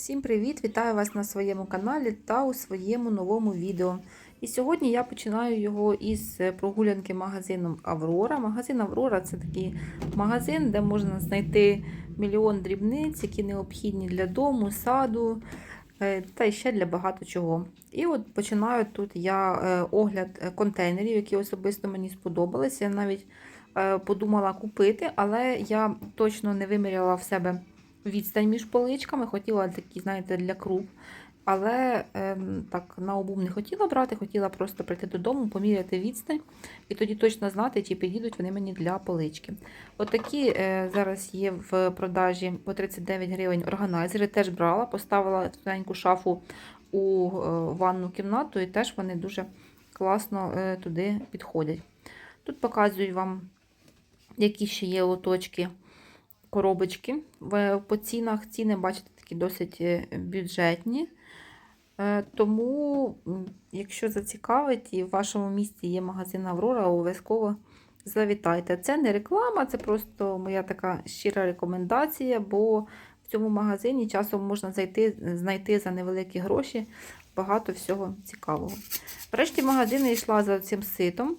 Всім привіт! Вітаю вас на своєму каналі та у своєму новому відео. І сьогодні я починаю його із прогулянки магазином Аврора. Магазин Аврора це такий магазин, де можна знайти мільйон дрібниць, які необхідні для дому, саду е, та ще для багато чого. І от починаю тут я е, огляд е, контейнерів, які особисто мені сподобалися. Я навіть подумала купити, але я точно не виміряла в себе відстань між поличками. Хотіла такі, знаєте, для круп. Але ем, так на обум не хотіла брати, хотіла просто прийти додому, поміряти відстань, і тоді точно знати, чи підійдуть вони мені для полички. Отакі е, зараз є в продажі по 39 гривень органайзери. Теж брала, поставила тоненьку шафу у е, ванну кімнату, і теж вони дуже класно е, туди підходять. Тут показую вам, які ще є лоточки коробочки. По цінах ціни, бачите, такі досить е, бюджетні. Е, Тому, якщо зацікавить і в вашому місті є магазин Аврора, обов'язково завітайте. Це не реклама, це просто моя така щира рекомендація, бо в цьому магазині часом можна зайти, знайти за невеликі гроші багато всього цікавого. Врешті в магазин йшла за цим ситом.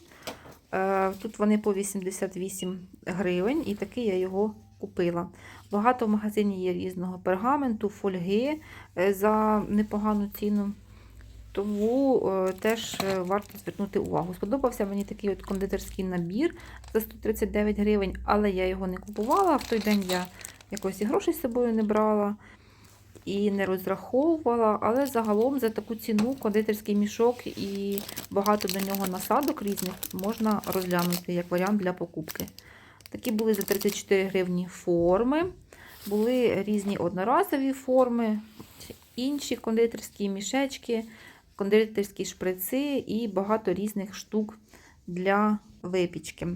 Е, Тут вони по 88 гривень, і такий я його купила. Багато в магазині є різного пергаменту, фольги е, за непогану ціну. Тому е, теж е, варто звернути увагу. Сподобався мені такий от кондитерський набір за 139 гривень, але я його не купувала. В той день я якось і грошей з собою не брала і не розраховувала. Але загалом за таку ціну кондитерський мішок і багато до нього насадок різних можна розглянути як варіант для покупки. Такі були за 34 гривні форми. Були різні одноразові форми, інші кондитерські мішечки, кондитерські шприци і багато різних штук для випічки.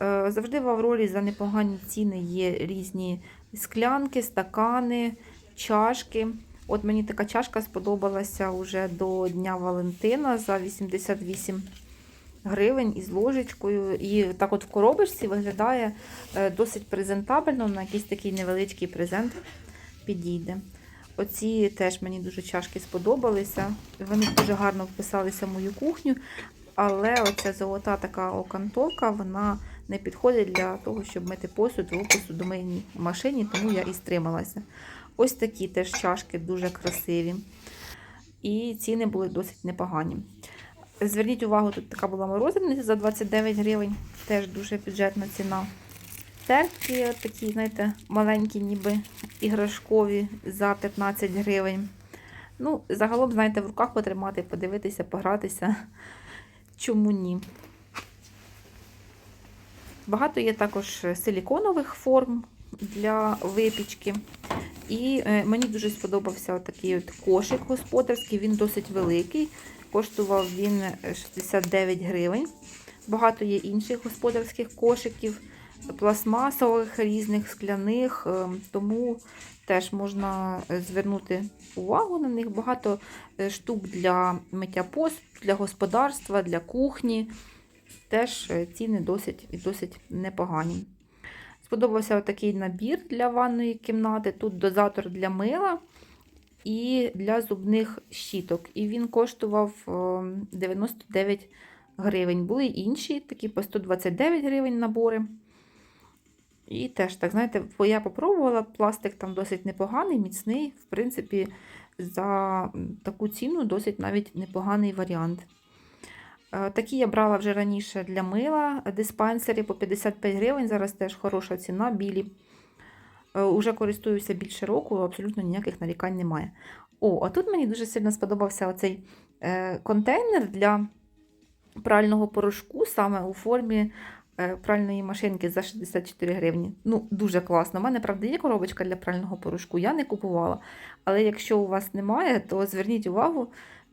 Е, Завжди в Аврорі за непогані ціни є різні склянки, стакани, чашки. От мені така чашка сподобалася вже до Дня Валентина за 88 гривень із ложечкою. І так от в коробочці виглядає е, досить презентабельно, на якийсь такий невеличкий презент підійде. Оці теж мені дуже чашки сподобалися. Вони дуже гарно вписалися в мою кухню. Але оця золота така окантовка, вона не підходить для того, щоб мити посуд в посудомийній машині, тому я і стрималася. Ось такі теж чашки дуже красиві. І ціни були досить непогані. Зверніть увагу, тут така була морозивниця за 29 гривень, теж дуже бюджетна ціна. Терки такі, знаєте, маленькі, ніби іграшкові за 15 гривень. Ну, загалом, знаєте, в руках потримати, подивитися, погратися. Чому ні? Багато є також силіконових форм для випічки. І е, мені дуже сподобався такий от кошик господарський, він досить великий. Коштував він 69 гривень. Багато є інших господарських кошиків, пластмасових, різних скляних, е, тому теж можна е, звернути увагу на них. Багато е, штук для миття посуду, для господарства, для кухні. Теж е, ціни досить, досить непогані. Сподобався такий набір для ванної кімнати. Тут дозатор для мила і для зубних щіток. І він коштував е, 99 гривень. Були інші, такі по 129 гривень набори. І теж, так, знаєте, я попробувала, пластик там досить непоганий, міцний. В принципі, за таку ціну досить навіть непоганий варіант. Е, Такі я брала вже раніше для мила диспансери по 55 гривень. Зараз теж хороша ціна, білі. Е, Уже користуюся більше року, абсолютно ніяких нарікань немає. О, а тут мені дуже сильно сподобався оцей е, контейнер для прального порошку саме у формі е, пральної машинки за 64 гривні. Ну, дуже класно. У мене, правда, є коробочка для прального порошку, я не купувала. Але якщо у вас немає, то зверніть увагу,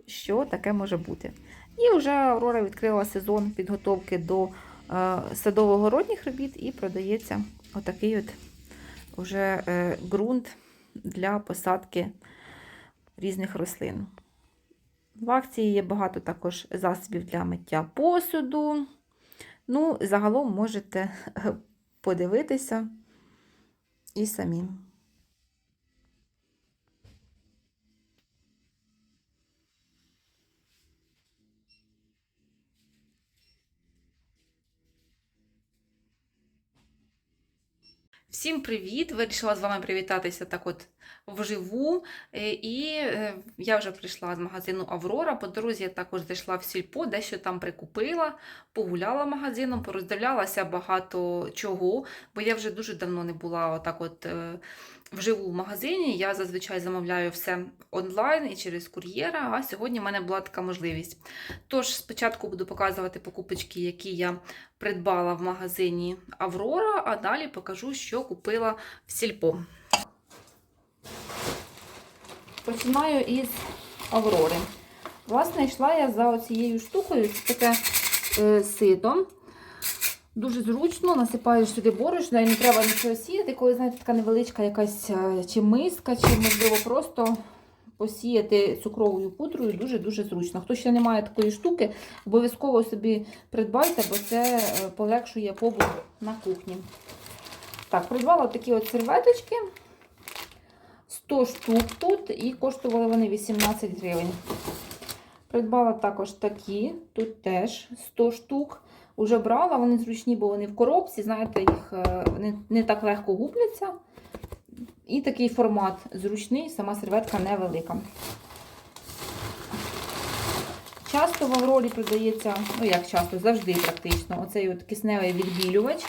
що таке може бути. І вже Аврора відкрила сезон підготовки до садово-городніх робіт і продається отакий от уже е, ґрунт для посадки різних рослин. В акції є багато також засобів для миття посуду. Ну, загалом можете подивитися і самі. Всім привіт! Вирішила з вами привітатися так от вживу. Е, І е, я вже прийшла з магазину Аврора. По дорозі я також зайшла в сільпо, дещо там прикупила, погуляла магазином, пороздивлялася багато чого, бо я вже дуже давно не була отак от е, вживу в магазині. Я зазвичай замовляю все онлайн і через кур'єра, а сьогодні в мене була така можливість. Тож спочатку буду показувати покупочки, які я придбала в магазині Аврора, а далі покажу, що купила в сільпо. Починаю із Аврори. Власне, йшла я за оцією штукою. Це таке е, сито. Дуже зручно, насипаєш сюди борошно і не треба нічого сіяти, коли, знаєте, така невеличка якась е, чи миска, чи, можливо, просто посіяти цукровою пудрою дуже-дуже зручно. Хто ще не має такої штуки, обов'язково собі придбайте, бо це е, полегшує побут на кухні. Так, придбала такі от серветочки. 100 штук тут і коштували вони 18 гривень. Придбала також такі, тут теж 100 штук. Уже брала, вони зручні, бо вони в коробці, знаєте, їх е, вони не так легко губляться. І такий формат зручний, сама серветка невелика. Часто в Аврорі продається, ну як часто, завжди практично, оцей от кисневий відбілювач.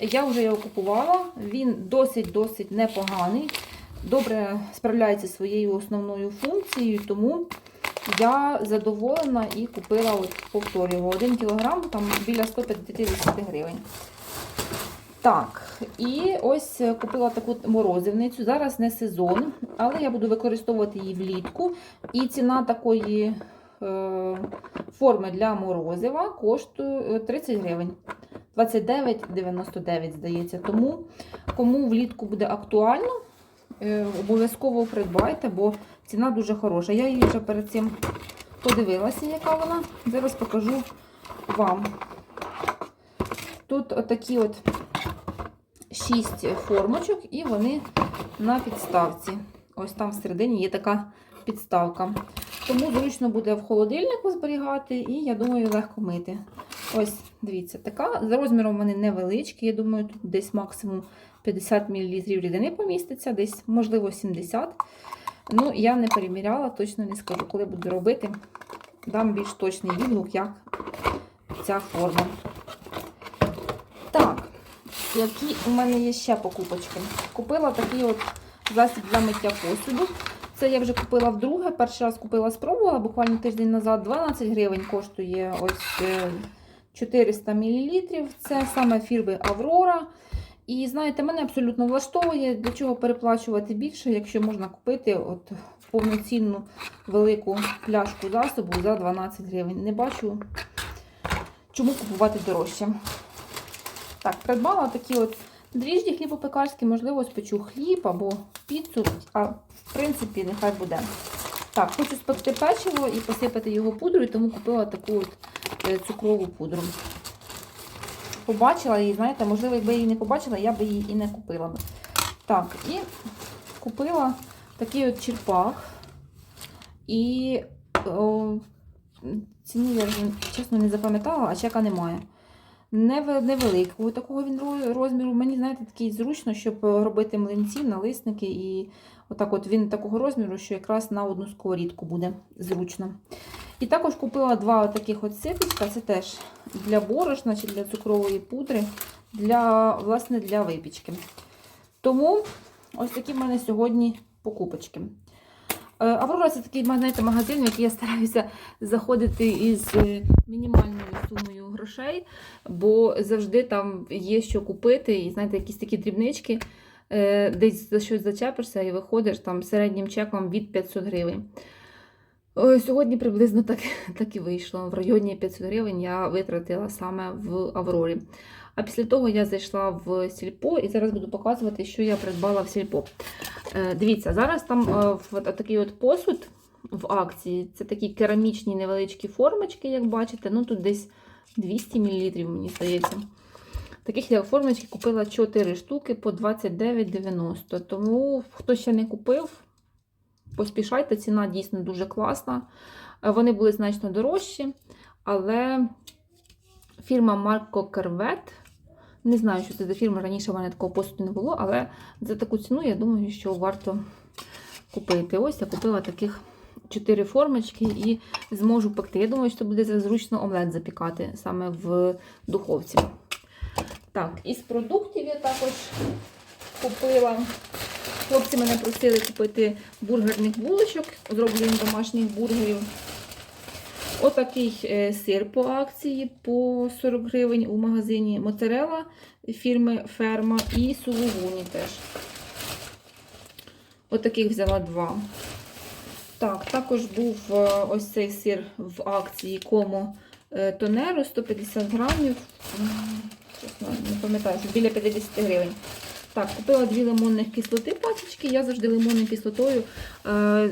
Я вже його купувала, він досить-досить непоганий. Добре справляється своєю основною функцією, тому я задоволена і купила, от, повторюю, 1 кг, там біля 150 гривень. Так, і ось купила таку морозивницю. Зараз не сезон, але я буду використовувати її влітку. І ціна такої е, форми для морозива коштує 30 гривень. 29,99, здається. Тому, кому влітку буде актуально, е, обов'язково придбайте, бо ціна дуже хороша. Я її вже перед цим подивилася, яка вона. Зараз покажу вам. Тут отакі от 6 формочок, і вони на підставці. Ось там всередині є така підставка. Тому зручно буде в холодильнику зберігати, і, я думаю, легко мити. Ось, дивіться, така. За розміром вони невеличкі. Я думаю, тут десь максимум 50 мл рідини поміститься, десь, можливо, 70 Ну, я не переміряла, точно не скажу, коли буду робити. Дам більш точний відгук, як ця форма. Так, які у мене є ще покупочки. Купила такий от засіб для миття посуду. Це я вже купила вдруге. Перший раз купила, спробувала, буквально тиждень назад 12 гривень коштує ось е, 400 мл. Це саме фірми Аврора. І знаєте, мене абсолютно влаштовує, для чого переплачувати більше, якщо можна купити от повноцінну велику пляшку засобу за 12 гривень. Не бачу, чому купувати дорожче. Так, придбала такі от дріжджі хлібопекарські, можливо, спечу хліб або піцу, а в принципі, нехай буде. Так, хочу спекти печиво і посипати його пудрою, тому купила таку от е, цукрову пудру. Побачила її, знаєте, можливо, якби я її не побачила, я би її і не купила. Так, і купила такий от черпак. І о, ціну я вже, чесно, не запам'ятала, а чека немає. Невеликого такого він розміру. Мені, знаєте, такий зручно, щоб робити млинці, налисники. І отак от він такого розміру, що якраз на одну сковорідку буде зручно. І також купила два таких от ситочка. Це теж для борошна чи для цукрової пудри, для, власне, для випічки. Тому ось такі в мене сьогодні покупочки. Е, Аврора це такий знаєте, магазин, в який я стараюся заходити із е, мінімальною сумою грошей, бо завжди там є що купити, і знаєте, якісь такі дрібнички, десь за щось зачепишся і виходиш там середнім чеком від 500 гривень. Сьогодні приблизно так, так і вийшло. В районі 500 гривень я витратила саме в Аврорі. А після того я зайшла в сільпо і зараз буду показувати, що я придбала в сільпо. Е, Дивіться, зараз там е, в такий от посуд в акції. Це такі керамічні невеличкі формочки, як бачите. Ну тут десь 200 мл, мені здається. Таких я формочки купила 4 штуки по 29,90. Тому хто ще не купив, поспішайте, ціна дійсно дуже класна. Вони були значно дорожчі, але фірма Марко Кервет Не знаю, що це за фірма. Раніше в мене такого посуду не було, але за таку ціну я думаю, що варто купити. Ось я купила таких 4 формочки і зможу пекти. Я думаю, що буде зручно омлет запікати саме в духовці. Так, із продуктів я також купила. Хлопці мене просили купити бургерних булочок, зроблені домашніх бургерів. Отакий е, сир по акції по 40 гривень у магазині Моцарела фірми Ферма і сулугуні теж. Отаких взяла два. Так, також був е, ось цей сир в акції Комо е, Тонеро 150 грамів. Чесно, не пам'ятаю, біля 50 гривень. Так, купила дві лимонних кислоти пачечки. Я завжди лимонною кислотою е,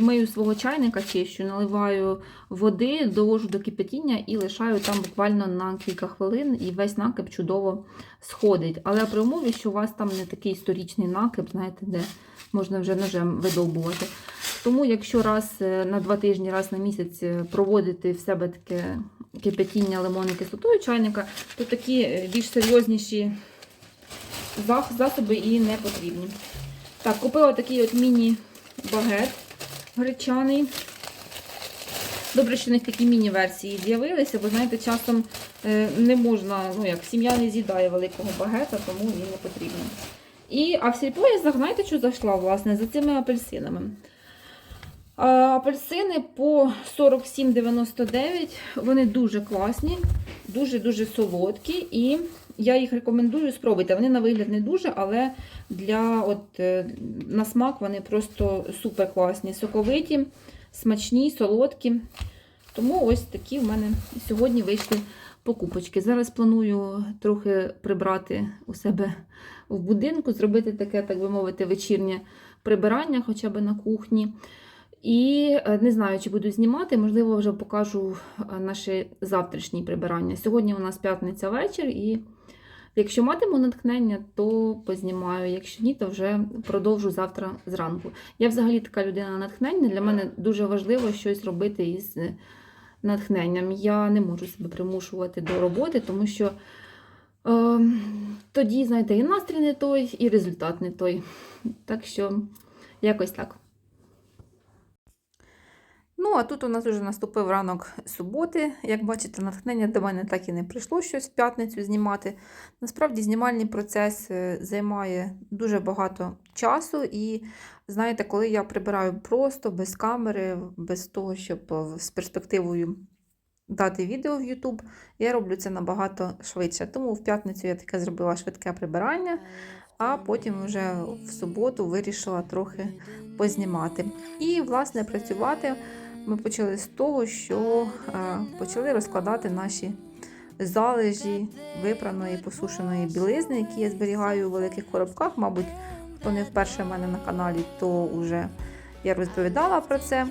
мию свого чайника чищу, наливаю води, довожу до кипятіння і лишаю там буквально на кілька хвилин, і весь накип чудово сходить. Але при умові, що у вас там не такий історичний накип, знаєте, де можна вже ножем видовбувати. Тому, якщо раз е, на два тижні, раз на місяць е, проводити в себе таке кипятіння лимонною кислотою чайника, то такі е, більш серйозніші засоби і не потрібні. Так, купила такий от міні-багет гречаний. Добре, що в них такі міні-версії з'явилися, бо, знаєте, часом не можна, ну як, сім'я не з'їдає великого багета, тому він не потрібен. І, а в сільпо я знаєте, що зайшла, власне, за цими апельсинами. Апельсини по 47,99. Вони дуже класні, дуже-дуже солодкі. І я їх рекомендую спробуйте. Вони на вигляд не дуже, але для от, е, на смак вони просто супер класні. Соковиті, смачні, солодкі. Тому ось такі в мене сьогодні вийшли покупочки. Зараз планую трохи прибрати у себе в будинку, зробити таке, так би мовити, вечірнє прибирання хоча б на кухні. І е, не знаю, чи буду знімати, можливо, вже покажу е, наше завтрашнє прибирання. Сьогодні у нас п'ятниця вечір, і якщо матиму натхнення, то познімаю. Якщо ні, то вже продовжу завтра зранку. Я взагалі така людина натхнення. Для мене дуже важливо щось робити із е, натхненням. Я не можу себе примушувати до роботи, тому що е, тоді, знаєте, і настрій не той, і результат не той. Так що, якось так. Ну, а тут у нас вже наступив ранок суботи. Як бачите, натхнення до мене так і не прийшло щось в п'ятницю знімати. Насправді, знімальний процес е, займає дуже багато часу. І знаєте, коли я прибираю просто без камери, без того, щоб е, з перспективою дати відео в YouTube, я роблю це набагато швидше. Тому в п'ятницю я таке зробила швидке прибирання, а потім вже в суботу вирішила трохи познімати. І, власне, працювати ми почали з того, що е, почали розкладати наші залежі випраної посушеної білизни, які я зберігаю у великих коробках. Мабуть, хто не вперше в мене на каналі, то вже я розповідала про це.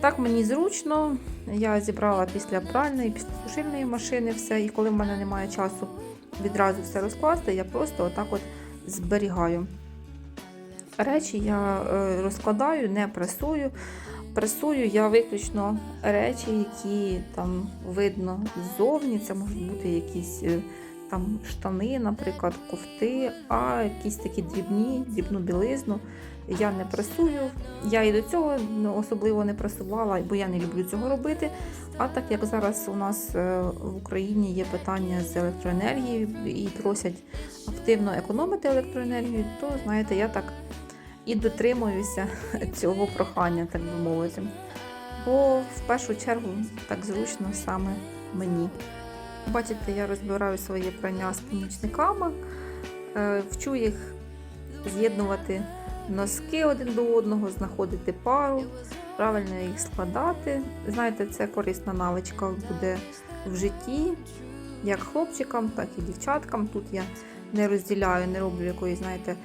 Так мені зручно. Я зібрала після пральної, після сушильної машини все, і коли в мене немає часу відразу все розкласти, я просто отак от зберігаю. Речі я е, розкладаю, не пресую. Пресую я виключно речі, які там видно ззовні. Це можуть бути якісь е, там штани, наприклад, кофти, а якісь такі дрібні, дрібну білизну. Я не пресую. Я і до цього ну, особливо не пресувала, бо я не люблю цього робити. А так як зараз у нас е, в Україні є питання з електроенергією і просять активно економити електроенергію, то знаєте, я так і дотримуюся цього прохання, так би мовити. Бо в першу чергу так зручно саме мені. Бачите, я розбираю своє прання з помічниками, е, вчу їх з'єднувати носки один до одного, знаходити пару, правильно їх складати. Знаєте, це корисна навичка буде в житті, як хлопчикам, так і дівчаткам. Тут я не розділяю, не роблю якоїсь, знаєте,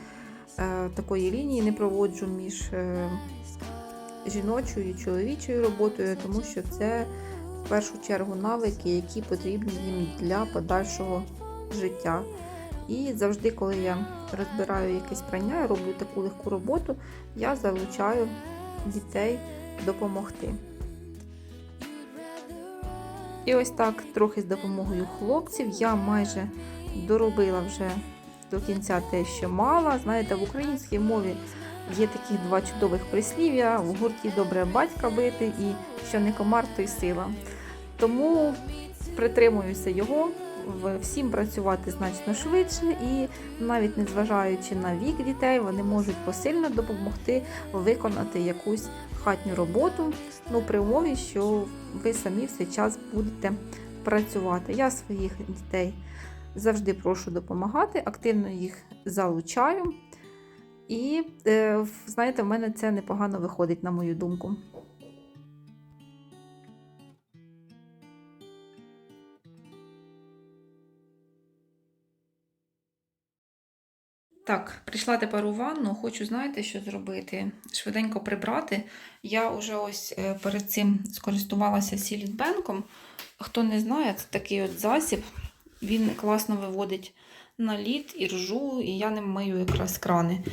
такої лінії, не проводжу між е, жіночою і чоловічою роботою, тому що це в першу чергу навики, які потрібні їм для подальшого життя. І завжди, коли я розбираю якесь прання, я роблю таку легку роботу, я залучаю дітей допомогти. І ось так, трохи з допомогою хлопців, я майже доробила вже до кінця те, що мала. Знаєте, в українській мові є такі два чудових прислів'я: в гурті добре батька бити і що не комар, то й сила. Тому притримуюся його. Всім працювати значно швидше, і навіть незважаючи на вік дітей, вони можуть посильно допомогти виконати якусь хатню роботу. Ну, при умові, що ви самі в цей час будете працювати. Я своїх дітей завжди прошу допомагати, активно їх залучаю. І, е, знаєте, в мене це непогано виходить, на мою думку. Так, прийшла тепер у ванну, хочу, знаєте, що зробити? Швиденько прибрати. Я вже ось е, перед цим скористувалася сілітбенком. Хто не знає, це такий от засіб. Він класно виводить наліт і ржу, і я ним мию якраз крани.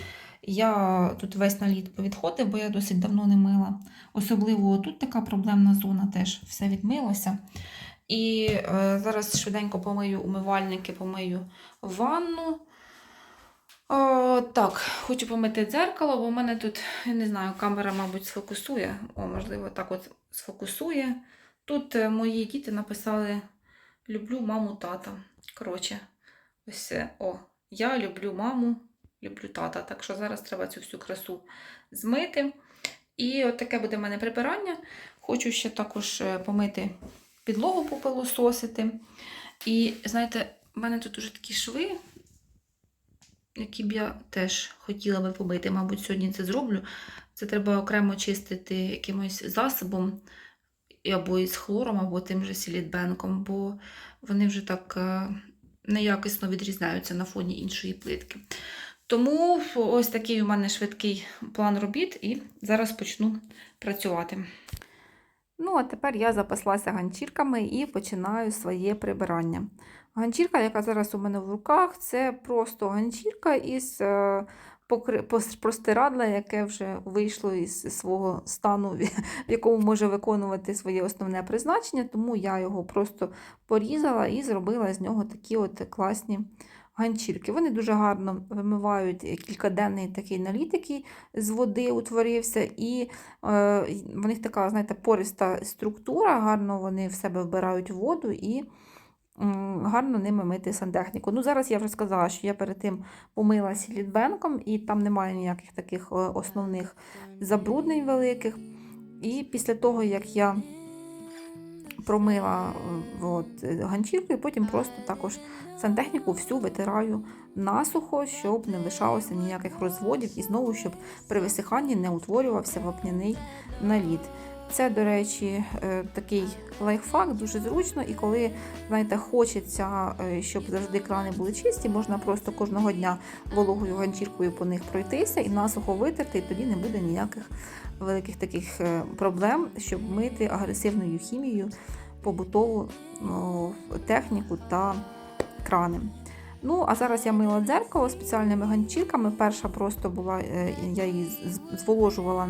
Я тут весь наліт повідходив, бо я досить давно не мила. Особливо тут така проблемна зона, теж все відмилося. І е, зараз швиденько помию умивальники, помию ванну. О, так, хочу помити дзеркало, бо в мене тут, я не знаю, камера, мабуть, сфокусує. О, можливо, так от сфокусує. Тут е, мої діти написали Люблю маму тата. Коротше, ось. О, я люблю маму, люблю тата. Так що зараз треба цю всю красу змити. І от таке буде в мене прибирання. Хочу ще також е, помити підлогу попилососити. І знаєте, в мене тут уже такі шви, які б я теж хотіла би помити. Мабуть, сьогодні це зроблю. Це треба окремо чистити якимось засобом, або із хлором, або тим же сілітбенком, бо вони вже так е, неякісно відрізняються на фоні іншої плитки. Тому ось такий у мене швидкий план робіт, і зараз почну працювати. Ну, а тепер я запаслася ганчірками і починаю своє прибирання. Ганчірка, яка зараз у мене в руках, це просто ганчірка із е, простирадла, яке вже вийшло із свого стану, в якому може виконувати своє основне призначення. Тому я його просто порізала і зробила з нього такі от класні ганчірки. Вони дуже гарно вимивають кількаденний такий наліт, з води утворився, і е, в них така, знаєте, пориста структура, гарно вони в себе вбирають воду і гарно ними мити сантехніку. Ну, зараз я вже сказала, що я перед тим помила сілітбенком, і там немає ніяких таких е, основних забруднень великих. І після того, як я промила е, от, ганчіркою, потім просто також сантехніку всю витираю насухо, щоб не лишалося ніяких розводів, і знову, щоб при висиханні не утворювався вапняний наліт. Це, до речі, е, такий лайфхак, дуже зручно, і коли, знаєте, хочеться, е, щоб завжди крани були чисті, можна просто кожного дня вологою ганчіркою по них пройтися і насухо витерти, і тоді не буде ніяких великих таких е, проблем, щоб мити агресивною хімією побутову ну, техніку та крани. Ну, а зараз я мила дзеркало спеціальними ганчірками. Перша просто була, я її зволожувала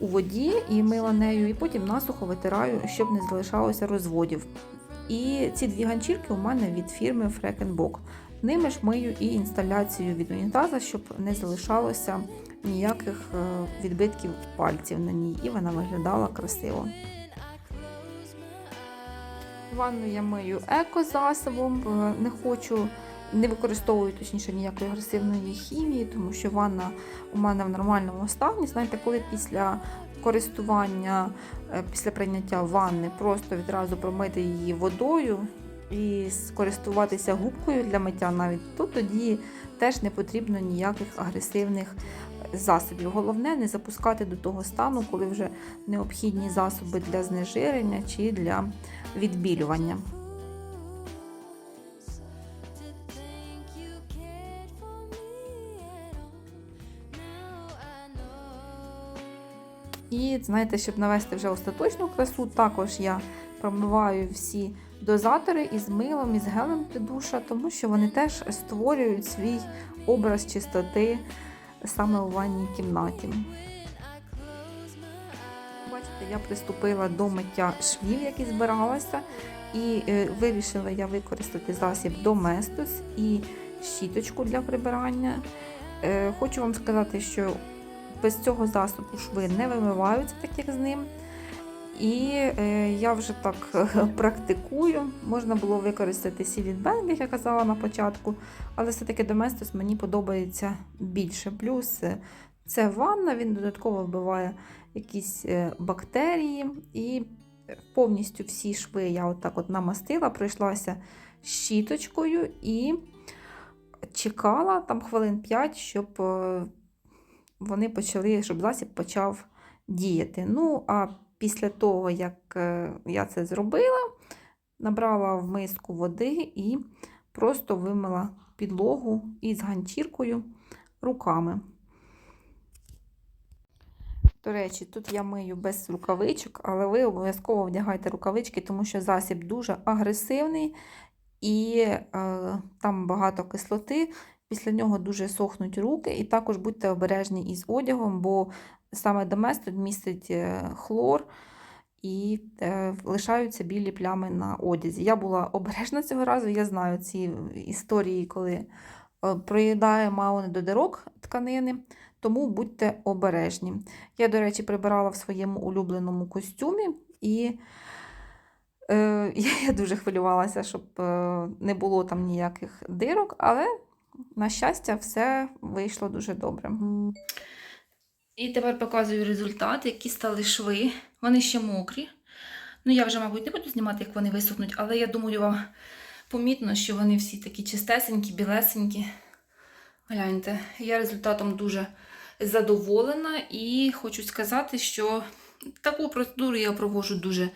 у воді і мила нею, і потім насухо витираю, щоб не залишалося розводів. І ці дві ганчірки у мене від фірми Фрекенбок. Ними ж мию і інсталяцію від унітаза, щоб не залишалося ніяких е, відбитків пальців на ній, і вона виглядала красиво. Ванну я мию екозасобом, е, не хочу, не використовую точніше ніякої агресивної хімії, тому що ванна у мене в нормальному стані. Знаєте, коли після користування, е, після прийняття ванни просто відразу промити її водою і скористуватися губкою для миття навіть, то тоді теж не потрібно ніяких агресивних засобів. Головне не запускати до того стану, коли вже необхідні засоби для знежирення чи для відбілювання. І знаєте, щоб навести вже остаточну красу, також я промиваю всі дозатори із милом, із гелем для душа, тому що вони теж створюють свій образ чистоти саме у ванній кімнаті. Бачите, Я приступила до миття швів, які збиралася, і е, вирішила я використати засіб Domestos і щіточку для прибирання. Е, хочу вам сказати, що без цього засобу шви не вимиваються, так як з ним. І е, я вже так практикую. Можна було використати Сілітбенг, як я казала на початку, але все-таки Domestos мені подобається більше. Плюс е, це ванна, він додатково вбиває якісь е, бактерії. І повністю всі шви я отак от намастила, пройшлася щіточкою і чекала там хвилин 5, щоб е, вони почали, щоб засіб почав діяти. Ну, а після того, як е, я це зробила, набрала в миску води і просто вимила підлогу із ганчіркою руками. До речі, тут я мию без рукавичок, але ви обов'язково вдягайте рукавички, тому що засіб дуже агресивний і е, там багато кислоти. Після нього дуже сохнуть руки, і також будьте обережні із одягом, бо саме доместик містить е, хлор і е, лишаються білі плями на одязі. Я була обережна цього разу, я знаю ці історії, коли е, проїдає мало недодирок тканини, тому будьте обережні. Я, до речі, прибирала в своєму улюбленому костюмі і. Е, Я дуже хвилювалася, щоб е, не було там ніяких дирок, але, на щастя, все вийшло дуже добре. І тепер показую результат, які стали шви. Вони ще мокрі. Ну, я вже, мабуть, не буду знімати, як вони висохнуть, але я думаю, вам помітно, що вони всі такі чистесенькі, білесенькі. Гляньте, я результатом дуже задоволена і хочу сказати, що таку процедуру я проводжу дуже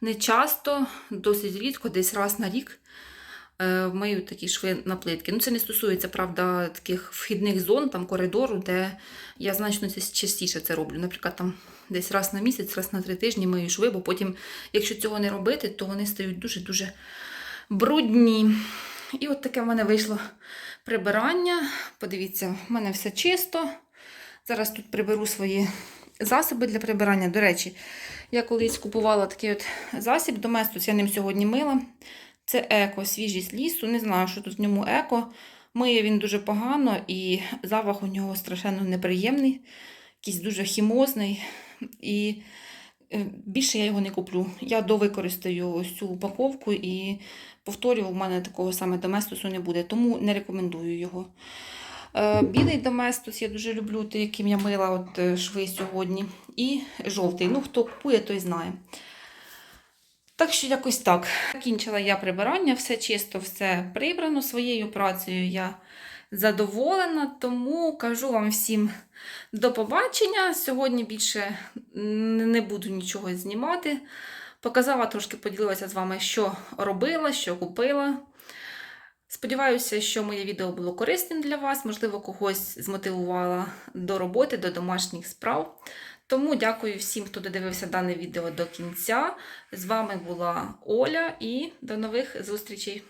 нечасто, досить рідко, десь раз на рік мию такі шви на плитки. Ну, це не стосується, правда, таких вхідних зон, там коридору, де я значно частіше це роблю. Наприклад, там десь раз на місяць, раз на три тижні мию шви, бо потім, якщо цього не робити, то вони стають дуже-дуже брудні. І от таке в мене вийшло прибирання. Подивіться, в мене все чисто. Зараз тут приберу свої засоби для прибирання. До речі, я колись купувала такий от засіб Доместос, я ним сьогодні мила. Це еко, свіжість лісу. Не знаю, що тут в ньому еко. Миє він дуже погано і запах у нього страшенно неприємний, якийсь дуже хімозний. І е, більше я його не куплю. Я довикористаю ось цю упаковку і повторюю, у мене такого саме доместосу не буде, тому не рекомендую його. Е, Білий доместос я дуже люблю, той, яким я мила от е, шви сьогодні. І жовтий. Ну, хто купує, той знає. Так що якось так. Закінчила я прибирання, все чисто, все прибрано. Своєю працею я задоволена, тому кажу вам всім до побачення. Сьогодні більше не буду нічого знімати. Показала трошки, поділилася з вами, що робила, що купила. Сподіваюся, що моє відео було корисним для вас, можливо, когось змотивувала до роботи, до домашніх справ. Тому дякую всім, хто додивився дане відео до кінця. З вами була Оля і до нових зустрічей!